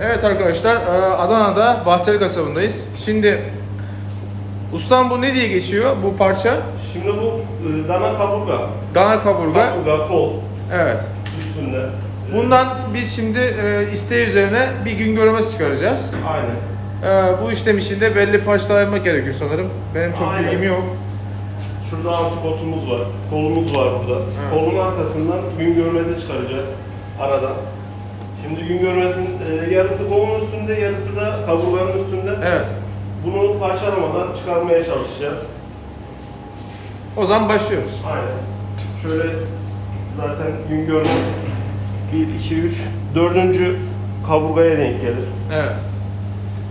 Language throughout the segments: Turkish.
Evet arkadaşlar, e, Adana'da Bahtiyar kasabındayız. Şimdi ustam bu ne diye geçiyor bu parça? Şimdi bu e, dana kaburga. Dana kaburga. Kaburga kol Evet. üstünde. E, Bundan biz şimdi e, isteği üzerine bir gün görmesi çıkaracağız. Aynen. E, bu işlem için de belli parçalar ayırmak gerekiyor sanırım. Benim çok Aynen. bilgim yok. Şurada antipotumuz var. Kolumuz var burada. Kolun arkasından gün görmezi çıkaracağız aradan. Şimdi gün görmezin e, yarısı kolun üstünde, yarısı da kaburganın üstünde. Evet. Bunu parçalamadan çıkarmaya çalışacağız. O zaman başlıyoruz. Aynen. Şöyle zaten gün görmez 1, 2, 3, dördüncü kaburgaya denk gelir. Evet.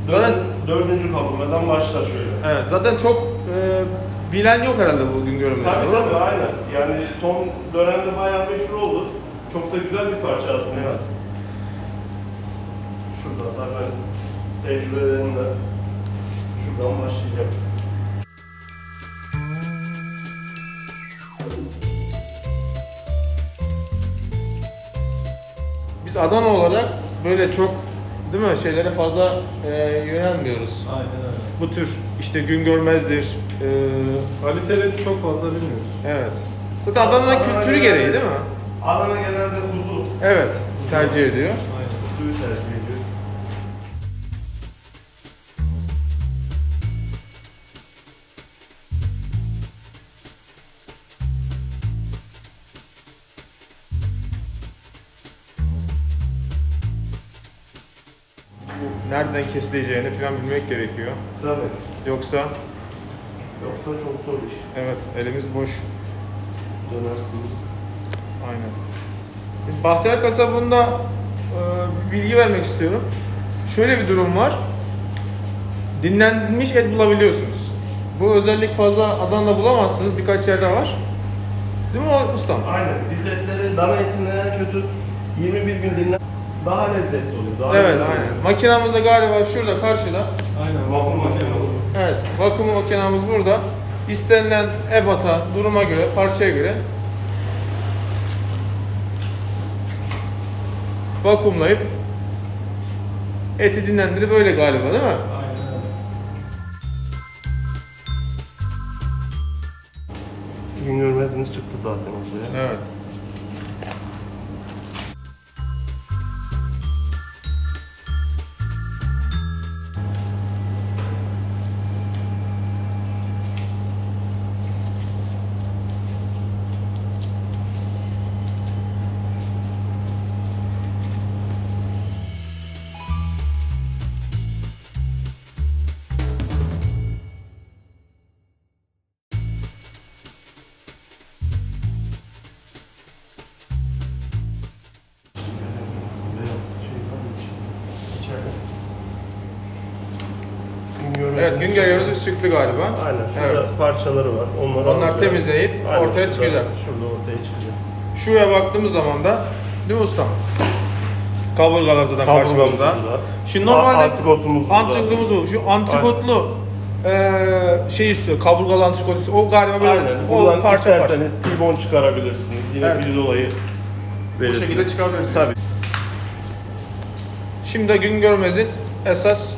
Zaten Dördün- dördüncü kaburgadan başlar şöyle. evet, zaten çok e, bilen yok herhalde bu gün görmesi. Tabii tabii aynen. Yani son dönemde bayağı meşhur oldu. Çok da güzel bir parça aslında. Evet. Şurada da ben tecrübelerimle şuradan başlayacağım. Biz Adana olarak böyle çok değil mi şeylere fazla e, yönelmiyoruz. Aynen öyle. Bu tür işte gün görmezdir. e, Kaliteleri çok fazla bilmiyoruz. evet. Zaten Adana'nın Adana kültürü gereği değil mi? Adana genelde kuzu. Evet. Tercih ediyor. Aynen. Kuzuyu tercih ediyor. Nereden kesileceğini falan bilmek gerekiyor. Tabii. Yoksa Yoksa çok zor iş. evet elimiz boş. Dönersiniz. Aynen. Bahtiyar kasabında e, bir bilgi vermek istiyorum. Şöyle bir durum var. Dinlenmiş et bulabiliyorsunuz. Bu özellik fazla Adana'da bulamazsınız. Birkaç yerde var. Değil mi ustam? Aynen. Biz etleri dana etinden en kötü 21 gün dinlen daha lezzetli oluyor. Daha Evet, aynen. oluyor. Makinamız da galiba şurada karşıda. Aynen. Vakum makinesi. Evet, vakum makinamız burada. İstenilen ebata, duruma göre, parçaya göre vakumlayıp eti dinlendirip öyle galiba değil mi? Aynen öyle. Gün çıktı zaten ortaya. Evet. Evet, gün görevimiz çıktı galiba. Aynen. Şurada Evet. parçaları var. Onları Onlar alacağız. temizleyip Aynen, ortaya şurada- çıkacak. Şurada ortaya çıkacak. Şuraya baktığımız zaman da değil mi ustam? Kaburgalar zaten Kaburgamız karşımızda. burada. Şimdi normalde Antrikotumuz antrikotumuz bu. Şu antrikotlu eee şey istiyor, kaburgalı antrikot istiyor. O galiba böyle Aynen. o Buradan parça parça. isterseniz T-bone çıkarabilirsiniz. Yine Evet. bir dolayı Bu verirsiniz. şekilde çıkabiliriz. Tabii. Şimdi de gün görmezin esas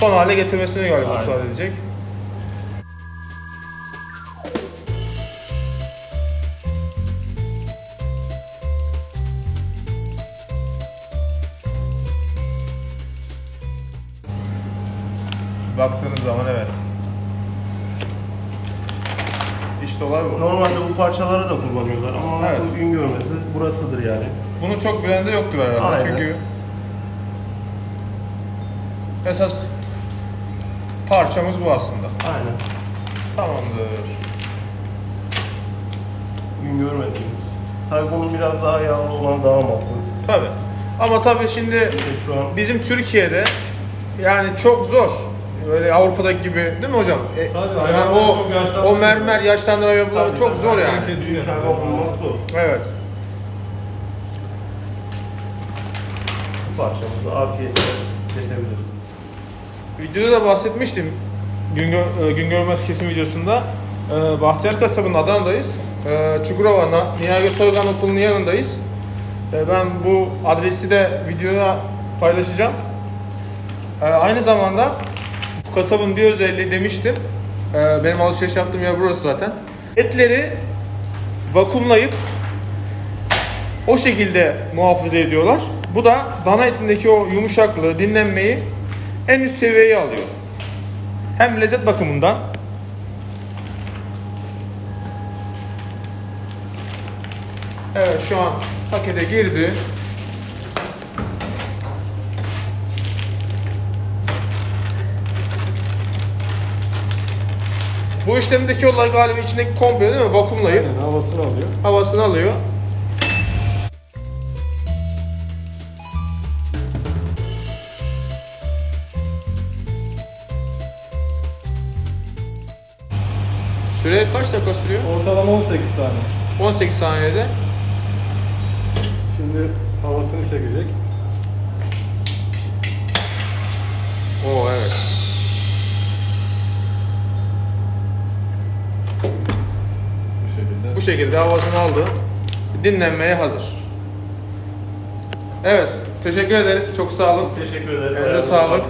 son hale getirmesini galiba Aynen. müsaade edecek. Baktığınız zaman evet. İşte olay bu. Normalde bu parçaları da kullanıyorlar ama Evet. asıl gün görmesi burasıdır yani. Bunu çok bilen de yoktur herhalde Aynen. çünkü esas parçamız bu aslında. Aynen. Tamamdır. Gün görmezsiniz. Tabii bunun biraz daha yağlı olan daha makul. Tabi. Ama tabi şimdi İşte şu an bizim Türkiye'de yani çok zor. Böyle Avrupa'daki gibi değil mi hocam? E, Tabii, yani o çok yaşlandırıyor. o mermer yaşlandıran yapılan Tabii, çok tabii. zor yani. Herkes- büyük hayvan bulmak zor. Evet. Bu parçamızı afiyetle kesebilirsiniz. Videoda da bahsetmiştim. Gün, Gö- e, Gün Görmez Kesim videosunda. E, Bahtiyar Kasabı'nın Adana'dayız. E, Çukurova, Niyaga Soygan Okulu'nun yanındayız. E, ben bu adresi de videoya paylaşacağım. E, aynı zamanda bu kasabın bir özelliği demiştim. Benim alışveriş yaptığım yer burası zaten. Etleri vakumlayıp o şekilde muhafaza ediyorlar. Bu da dana etindeki o yumuşaklığı, dinlenmeyi en üst seviyeye alıyor. Hem lezzet bakımından Evet şu an pakete girdi. Bu işlemdeki olay galiba içindeki komple değil mi? Vakumlayıp Aynen havasını alıyor. havasını alıyor. Süre kaç dakika sürüyor? Ortalama 18 saniye. 18 saniyede. Şimdi havasını çekecek. Oo evet. Bu şekilde. Bu şekilde havasını aldı. Dinlenmeye hazır. Evet. Teşekkür ederiz. Çok sağ olun. Teşekkür ederim. Elinize sağlık.